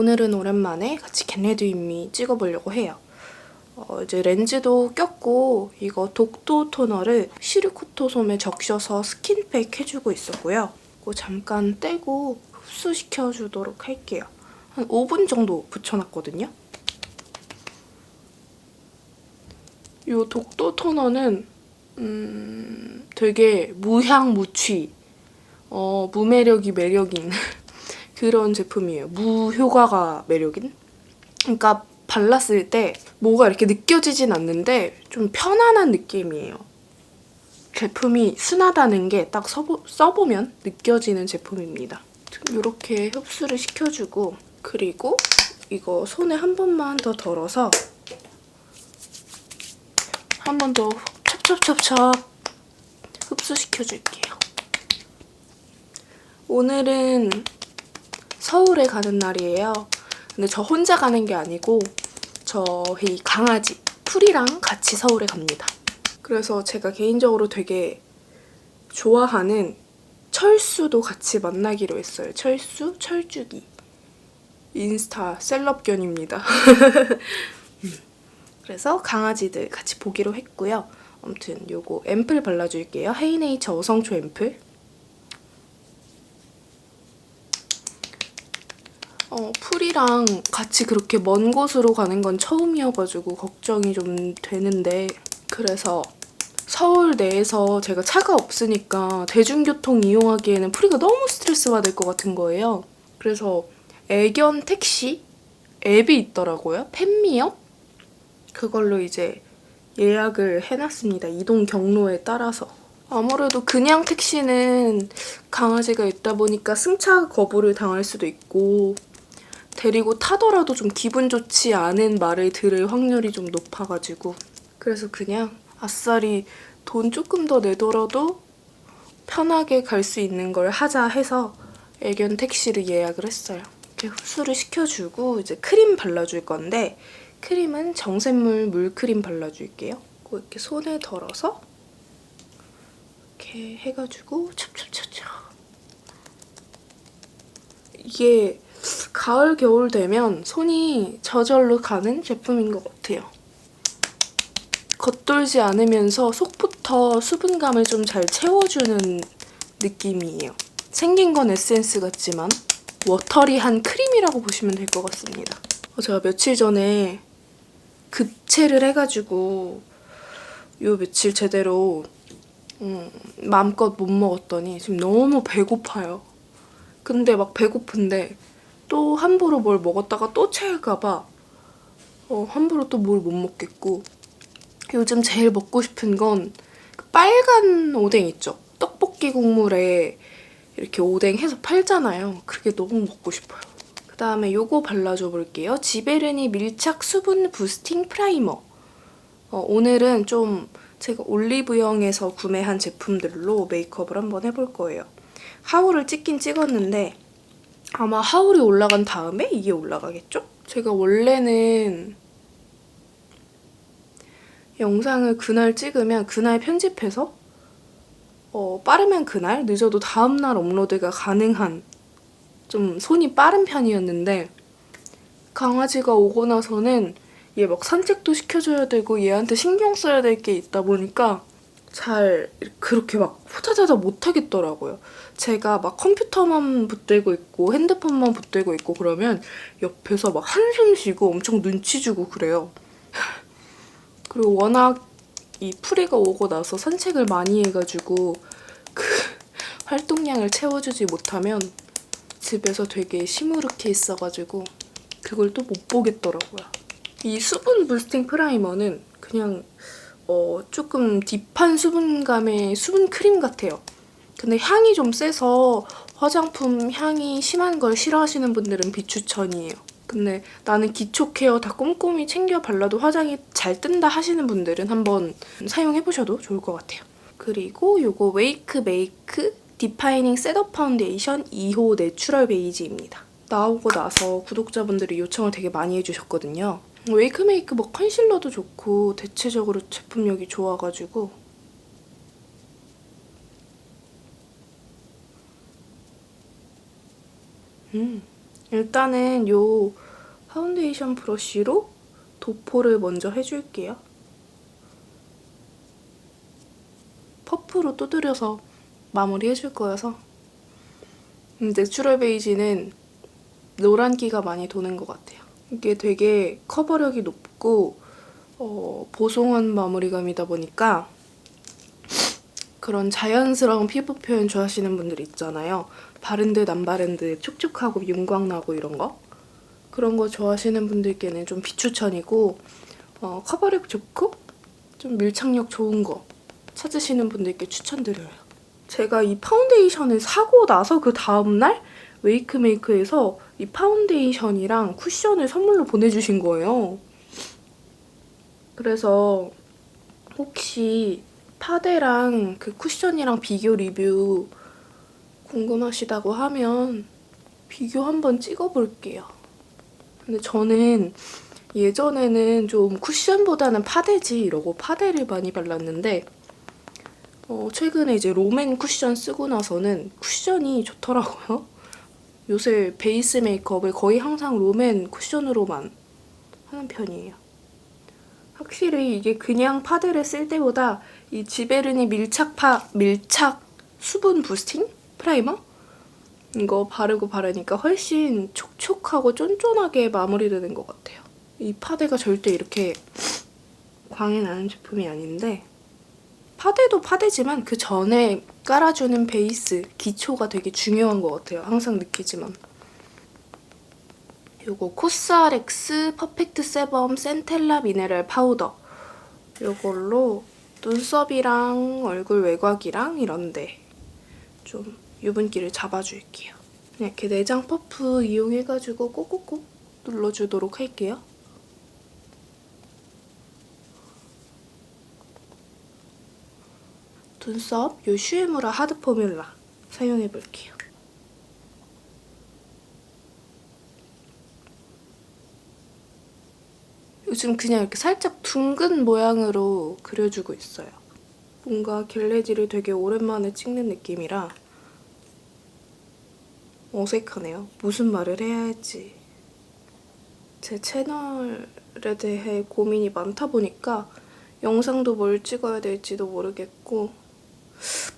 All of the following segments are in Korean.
오늘은 오랜만에 같이 겟레드 윗미 찍어보려고 해요. 어, 이제 렌즈도 꼈고 이거 독도 토너를 시르코토 솜에 적셔서 스킨팩 해주고 있었고요. 이거 잠깐 떼고 흡수시켜주도록 할게요. 한 5분 정도 붙여놨거든요. 이 독도 토너는 음, 되게 무향 무취, 어, 무매력이 매력인 그런 제품이에요. 무효과가 매력인. 그러니까 발랐을 때 뭐가 이렇게 느껴지진 않는데 좀 편안한 느낌이에요. 제품이 순하다는 게 딱 써보면 느껴지는 제품입니다. 이렇게 흡수를 시켜주고 그리고 이거 손에 한 번만 더 덜어서 한 번 더 찹찹찹찹 흡수시켜줄게요. 오늘은 서울에 가는 날이에요. 근데 저 혼자 가는 게 아니고 저희 강아지 풀이랑 같이 서울에 갑니다. 그래서 제가 개인적으로 되게 좋아하는 철수도 같이 만나기로 했어요. 철수, 철쭉이. 인스타 셀럽견입니다. 그래서 강아지들 같이 보기로 했고요. 아무튼 요거 앰플 발라줄게요. 헤이네이처 어성초 앰플. 어, 풀이랑 같이 그렇게 먼 곳으로 가는 건 처음이어가지고 걱정이 좀 되는데 그래서 서울 내에서 제가 차가 없으니까 대중교통 이용하기에는 풀이가 너무 스트레스 받을 것 같은 거예요. 그래서 애견 택시 앱이 있더라고요. 팬미업? 그걸로 이제 예약을 해놨습니다. 이동 경로에 따라서. 아무래도 그냥 택시는 강아지가 있다 보니까 승차 거부를 당할 수도 있고 데리고 타더라도 좀 기분 좋지 않은 말을 들을 확률이 좀 높아가지고 그래서 그냥 아싸리 돈 조금 더 내더라도 편하게 갈 수 있는 걸 하자 해서 애견 택시를 예약을 했어요. 이렇게 흡수를 시켜주고 이제 크림 발라줄 건데 크림은 정샘물 물크림 발라줄게요. 이렇게 손에 덜어서 이렇게 해가지고 찹찹찹찹 이게 가을 겨울 되면 손이 저절로 가는 제품인 것 같아요. 겉돌지 않으면서 속부터 수분감을 좀 잘 채워주는 느낌이에요. 생긴 건 에센스 같지만 워터리한 크림이라고 보시면 될 것 같습니다. 어, 제가 며칠 전에 급체를 해가지고 요 며칠 제대로 음, 마음껏 못 먹었더니 지금 너무 배고파요. 근데 막 배고픈데 또 함부로 뭘 먹었다가 또 체할까봐 어, 함부로 또 뭘 못 먹겠고 요즘 제일 먹고 싶은 건 그 빨간 오뎅 있죠? 떡볶이 국물에 이렇게 오뎅 해서 팔잖아요. 그게 너무 먹고 싶어요. 그 다음에 요거 발라줘 볼게요. 지베르니 밀착 수분 부스팅 프라이머. 어, 오늘은 좀 제가 올리브영에서 구매한 제품들로 메이크업을 한번 해볼 거예요. 하울을 찍긴 찍었는데 아마 하울이 올라간 다음에 이게 올라가겠죠? 제가 원래는 영상을 그날 찍으면 그날 편집해서 어, 빠르면 그날, 늦어도 다음날 업로드가 가능한 좀 손이 빠른 편이었는데 강아지가 오고 나서는 얘 막 산책도 시켜줘야 되고 얘한테 신경 써야 될 게 있다 보니까 잘 그렇게 막 후다다다 못하겠더라고요. 제가 막 컴퓨터만 붙들고 있고 핸드폰만 붙들고 있고 그러면 옆에서 막 한숨 쉬고 엄청 눈치 주고 그래요. 그리고 워낙 이 풀이가 오고 나서 산책을 많이 해가지고 그 활동량을 채워주지 못하면 집에서 되게 시무룩해 있어가지고 그걸 또 못 보겠더라고요. 이 수분 부스팅 프라이머는 그냥 어 조금 딥한 수분감의 수분 크림 같아요. 근데 향이 좀 세서 화장품 향이 심한 걸 싫어하시는 분들은 비추천이에요. 근데 나는 기초 케어 다 꼼꼼히 챙겨 발라도 화장이 잘 뜬다 하시는 분들은 한번 사용해보셔도 좋을 것 같아요. 그리고 요거 웨이크 메이크 디파이닝 셋업 파운데이션 2호 내추럴 베이지입니다. 나오고 나서 구독자분들이 요청을 되게 많이 해주셨거든요. 웨이크 메이크 뭐 컨실러도 좋고 대체적으로 제품력이 좋아가지고 음, 일단은 요 파운데이션 브러쉬로 도포를 먼저 해줄게요. 퍼프로 두드려서 마무리해줄 거여서 음, 내추럴 베이지는 노란기가 많이 도는 것 같아요. 이게 되게 커버력이 높고 어, 보송한 마무리감이다 보니까 그런 자연스러운 피부 표현 좋아하시는 분들 있잖아요. 바른 듯 안 바른 듯 촉촉하고 윤광 나고 이런 거 그런 거 좋아하시는 분들께는 좀 비추천이고 어, 커버력 좋고 좀 밀착력 좋은 거 찾으시는 분들께 추천드려요. 제가 이 파운데이션을 사고 나서 그 다음날 웨이크메이크에서 이 파운데이션이랑 쿠션을 선물로 보내주신 거예요. 그래서 혹시 파데랑 그 쿠션이랑 비교 리뷰 궁금하시다고 하면 비교 한번 찍어볼게요. 근데 저는 예전에는 좀 쿠션보다는 파데지 이러고 파데를 많이 발랐는데 어, 최근에 이제 롬앤 쿠션 쓰고 나서는 쿠션이 좋더라고요. 요새 베이스 메이크업을 거의 항상 롬앤 쿠션으로만 하는 편이에요. 확실히 이게 그냥 파데를 쓸 때보다 이 지베르니 밀착파 밀착 수분 부스팅 프라이머 이거 바르고 바르니까 훨씬 촉촉하고 쫀쫀하게 마무리되는 것 같아요. 이 파데가 절대 이렇게 광이 나는 제품이 아닌데 파데도 파데지만 그 전에 깔아주는 베이스, 기초가 되게 중요한 것 같아요. 항상 느끼지만. 요거 코스알엑스 퍼펙트 세범 센텔라 미네랄 파우더 요걸로 눈썹이랑 얼굴 외곽이랑 이런데 좀 유분기를 잡아줄게요. 이렇게 내장 퍼프 이용해가지고 꼭꼭꼭 눌러주도록 할게요. 눈썹 요 슈에무라 하드 포뮬라 사용해 볼게요. 요즘 그냥 이렇게 살짝 둥근 모양으로 그려주고 있어요. 뭔가 겟레디를 되게 오랜만에 찍는 느낌이라 어색하네요. 무슨 말을 해야 할지. 제 채널에 대해 고민이 많다 보니까 영상도 뭘 찍어야 될지도 모르겠고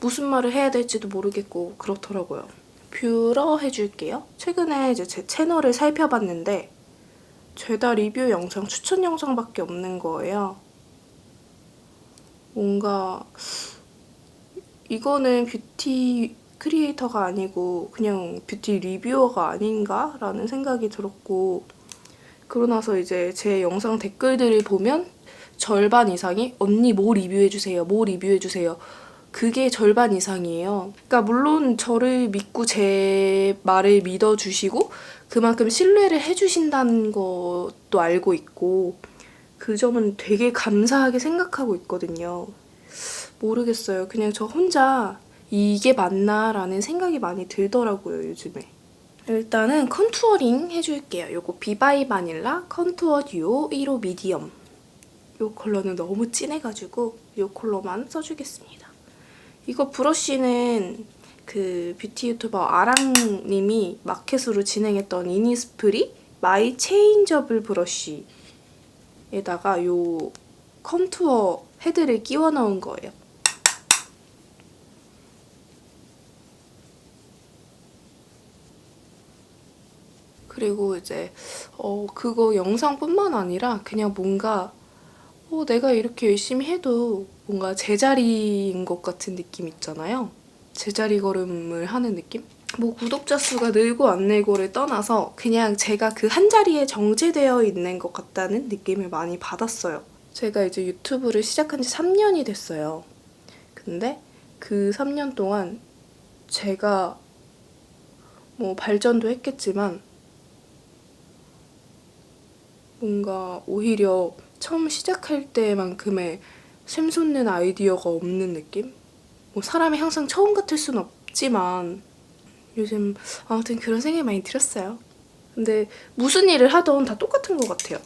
무슨 말을 해야 될지도 모르겠고 그렇더라고요. 뷰러 해줄게요. 최근에 이제 제 채널을 살펴봤는데 죄다 리뷰 영상, 추천 영상밖에 없는 거예요. 뭔가 이거는 뷰티 크리에이터가 아니고 그냥 뷰티 리뷰어가 아닌가라는 생각이 들었고 그러고 나서 이제 제 영상 댓글들을 보면 절반 이상이 언니 뭐 리뷰해주세요, 뭐 리뷰해주세요. 그게 절반 이상이에요. 그러니까 물론 저를 믿고 제 말을 믿어주시고 그만큼 신뢰를 해주신다는 것도 알고 있고 그 점은 되게 감사하게 생각하고 있거든요. 모르겠어요. 그냥 저 혼자 이게 맞나라는 생각이 많이 들더라고요, 요즘에. 일단은 컨투어링 해줄게요. 요거 비바이 바닐라 컨투어 듀오 1호 미디엄. 요 컬러는 너무 진해가지고 요 컬러만 써주겠습니다. 이거 브러쉬는 그 뷰티 유튜버 아랑님이 마켓으로 진행했던 이니스프리 마이 체인저블 브러쉬에다가 요 컨투어 헤드를 끼워 넣은 거예요. 그리고 이제 어 그거 영상뿐만 아니라 그냥 뭔가 어 내가 이렇게 열심히 해도 뭔가 제자리인 것 같은 느낌 있잖아요. 제자리 걸음을 하는 느낌? 뭐 구독자 수가 늘고 안 늘고를 떠나서 그냥 제가 그 한 자리에 정체되어 있는 것 같다는 느낌을 많이 받았어요. 제가 이제 유튜브를 시작한 지 3년이 됐어요. 근데 그 3년 동안 제가 뭐 발전도 했겠지만 뭔가 오히려 처음 시작할 때만큼의 샘솟는 아이디어가 없는 느낌? 뭐 사람이 항상 처음 같을 순 없지만 요즘 아무튼 그런 생각이 많이 들었어요. 근데 무슨 일을 하던 다 똑같은 것 같아요.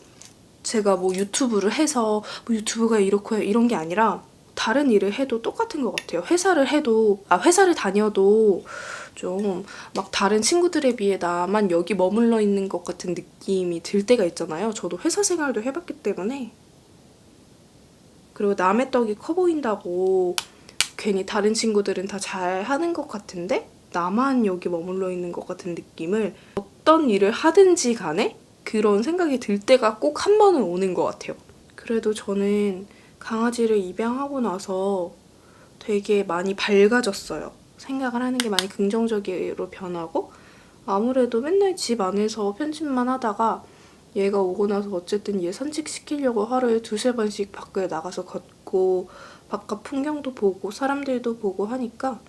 제가 뭐 유튜브를 해서 뭐 유튜브가 이렇고 이런 게 아니라 다른 일을 해도 똑같은 것 같아요. 회사를 해도, 아, 회사를 다녀도 좀 막 다른 친구들에 비해 나만 여기 머물러 있는 것 같은 느낌이 들 때가 있잖아요. 저도 회사 생활도 해봤기 때문에. 그리고 남의 떡이 커 보인다고 괜히 다른 친구들은 다 잘 하는 것 같은데 나만 여기 머물러 있는 것 같은 느낌을 어떤 일을 하든지 간에 그런 생각이 들 때가 꼭 한 번은 오는 것 같아요. 그래도 저는 강아지를 입양하고 나서 되게 많이 밝아졌어요. 생각을 하는 게 많이 긍정적으로 변하고 아무래도 맨날 집 안에서 편집만 하다가 얘가 오고 나서 어쨌든 얘 산책시키려고 하루에 두세 번씩 밖에 나가서 걷고 바깥 풍경도 보고 사람들도 보고 하니까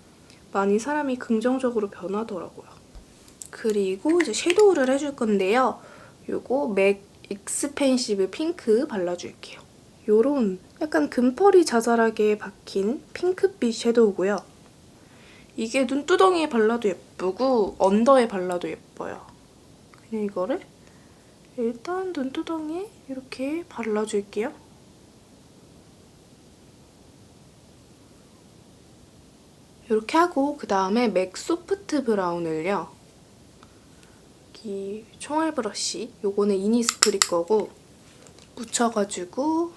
많이 사람이 긍정적으로 변하더라고요. 그리고 이제 섀도우를 해줄 건데요. 요거 맥 익스펜시브 핑크 발라줄게요. 요런 약간 금펄이 자잘하게 박힌 핑크빛 섀도우고요. 이게 눈두덩이에 발라도 예쁘고 언더에 발라도 예뻐요. 그냥 이거를 일단 눈두덩이에 이렇게 발라줄게요. 이렇게 하고 그 다음에 맥 소프트 브라운을요. 여기 총알 브러쉬, 요거는 이니스프리 거고 묻혀가지고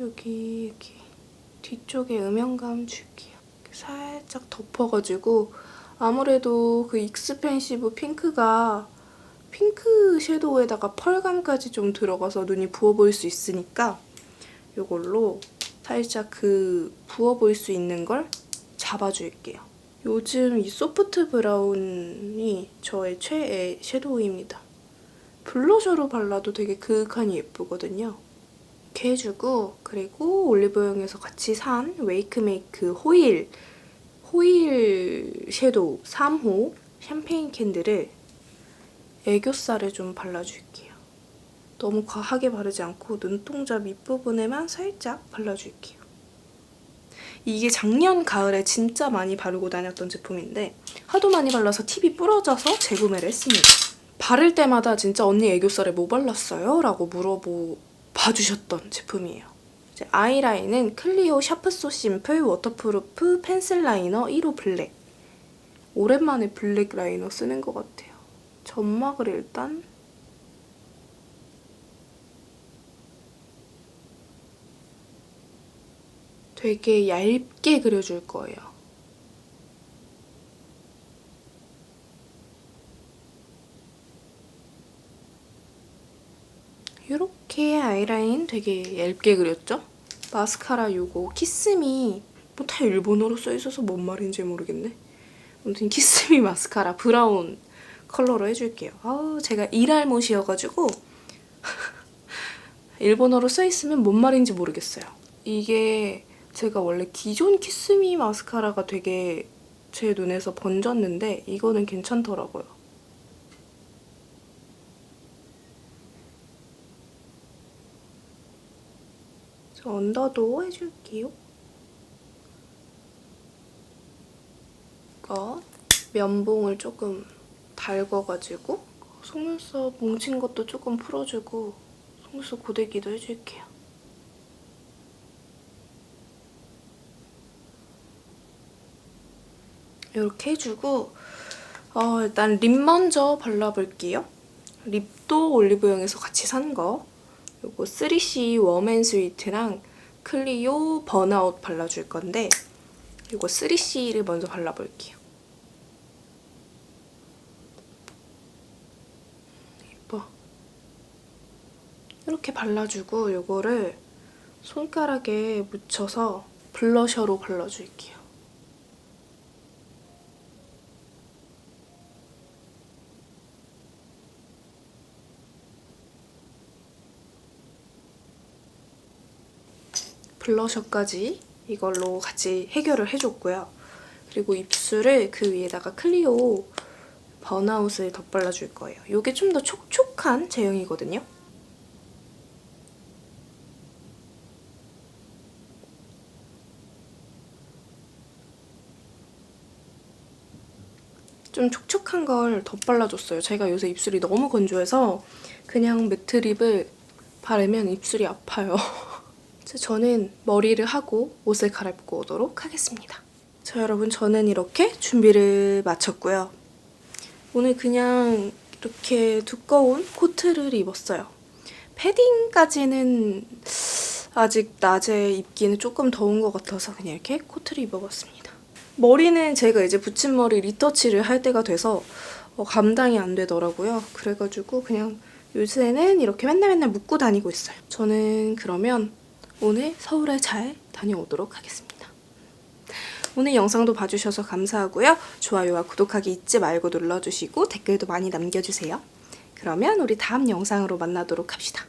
여기 이렇게 뒤쪽에 음영감 줄게요. 살짝 덮어가지고 아무래도 그 익스펜시브 핑크가 핑크 섀도우에다가 펄감까지 좀 들어가서 눈이 부어 보일 수 있으니까 이걸로 살짝 그 부어 보일 수 있는 걸 잡아줄게요. 요즘 이 소프트 브라운이 저의 최애 섀도우입니다. 블러셔로 발라도 되게 그윽하니 예쁘거든요. 이렇게 해주고 그리고 올리브영에서 같이 산 웨이크메이크 호일 호일 섀도우 3호 샴페인 캔들을 애교살에 좀 발라줄게요. 너무 과하게 바르지 않고 눈동자 밑부분에만 살짝 발라줄게요. 이게 작년 가을에 진짜 많이 바르고 다녔던 제품인데 하도 많이 발라서 팁이 부러져서 재구매를 했습니다. 바를 때마다 진짜 언니 애교살에 뭐 발랐어요? 라고 물어보 봐주셨던 제품이에요. 아이라인은 클리오 샤프소 심플 워터프루프 펜슬 라이너 1호 블랙. 오랜만에 블랙 라이너 쓰는 것 같아요. 점막을 일단 되게 얇게 그려줄 거예요. 이렇게 아이라인 되게 얇게 그렸죠? 마스카라 요거 키스미 뭐 다 일본어로 써있어서 뭔 말인지 모르겠네. 아무튼 키스미 마스카라 브라운 컬러로 해줄게요. 아우 제가 일할못이어가지고 일본어로 써있으면 뭔 말인지 모르겠어요. 이게 제가 원래 기존 키스미 마스카라가 되게 제 눈에서 번졌는데 이거는 괜찮더라고요. 언더도 해줄게요. 이거 면봉을 조금 달궈가지고 속눈썹 뭉친 것도 조금 풀어주고 속눈썹 고데기도 해줄게요. 이렇게 해주고 어, 일단 립 먼저 발라볼게요. 립도 올리브영에서 같이 산 거. 요거 3C 웜앤스위트랑 클리오 번아웃 발라줄 건데 요거 3C를 먼저 발라볼게요. 예뻐. 이렇게 발라주고 요거를 손가락에 묻혀서 블러셔로 발라줄게요. 블러셔까지 이걸로 같이 해결을 해줬고요. 그리고 입술을 그 위에다가 클리오 번아웃을 덧발라줄 거예요. 이게 좀 더 촉촉한 제형이거든요. 좀 촉촉한 걸 덧발라줬어요. 제가 요새 입술이 너무 건조해서 그냥 매트 립을 바르면 입술이 아파요. 저는 머리를 하고 옷을 갈아입고 오도록 하겠습니다. 자, 여러분, 저는 이렇게 준비를 마쳤고요. 오늘 그냥 이렇게 두꺼운 코트를 입었어요. 패딩까지는 아직 낮에 입기는 조금 더운 것 같아서 그냥 이렇게 코트를 입어봤습니다. 머리는 제가 이제 붙임머리 리터치를 할 때가 돼서 어, 감당이 안 되더라고요. 그래가지고 그냥 요새는 이렇게 맨날 맨날 묶고 다니고 있어요. 저는 그러면 오늘 서울에 잘 다녀오도록 하겠습니다. 오늘 영상도 봐주셔서 감사하고요. 좋아요와 구독하기 잊지 말고 눌러주시고 댓글도 많이 남겨주세요. 그러면 우리 다음 영상으로 만나도록 합시다.